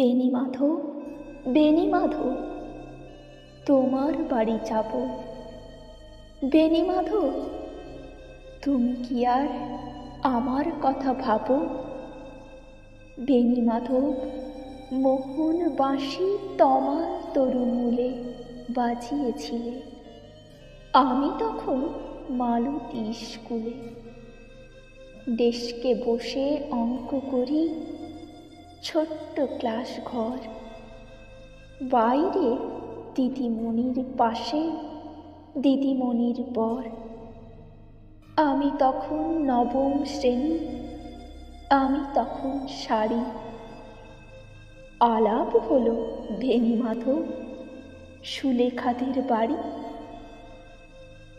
বেনি মাধব বেনি মাধব, তোমার বাড়ি যাব। বেনি মাধব, তুমি কি আর আমার কথা ভাবো? বেনি মাধব মোহন বাঁশি তমাল তরুমূলে বাজিয়েছিলে। আমি তখন মালতী স্কুলে। দেশকে বসে অঙ্ক করি ছোট্ট ক্লাস ঘর। বাইরে দিদিমণির পাশে দিদিমণির পর। আমি তখন নবম শ্রেণি, আমি তখন শাড়ি। আলাপ হলো ভেনি মাধব সুলেখাদের বাড়ি।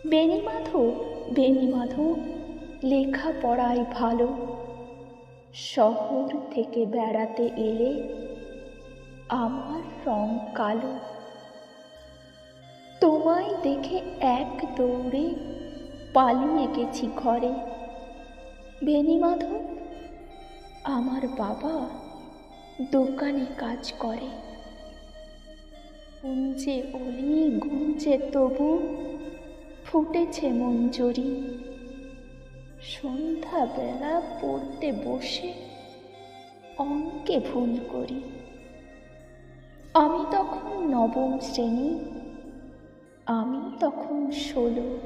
বেনি মাধব বেনি মাধব লেখাপড়ায় ভালো। শহর থেকে বেড়াতে এলে আমার রং কালো। তোমায় দেখে এক দৌড়ে পালিয়ে গেছি ঘরে। বেনি মাধব, আমার বাবা দোকানে কাজ করে। গুঞ্জে অলি, গুঞ্জে তবু ফুটেছে মঞ্জরি। সন্ধ্যাবেলা পড়তে বসে অঙ্কে ভুল করি। আমি তখন নবম শ্রেণি আমি তখন ষোলো।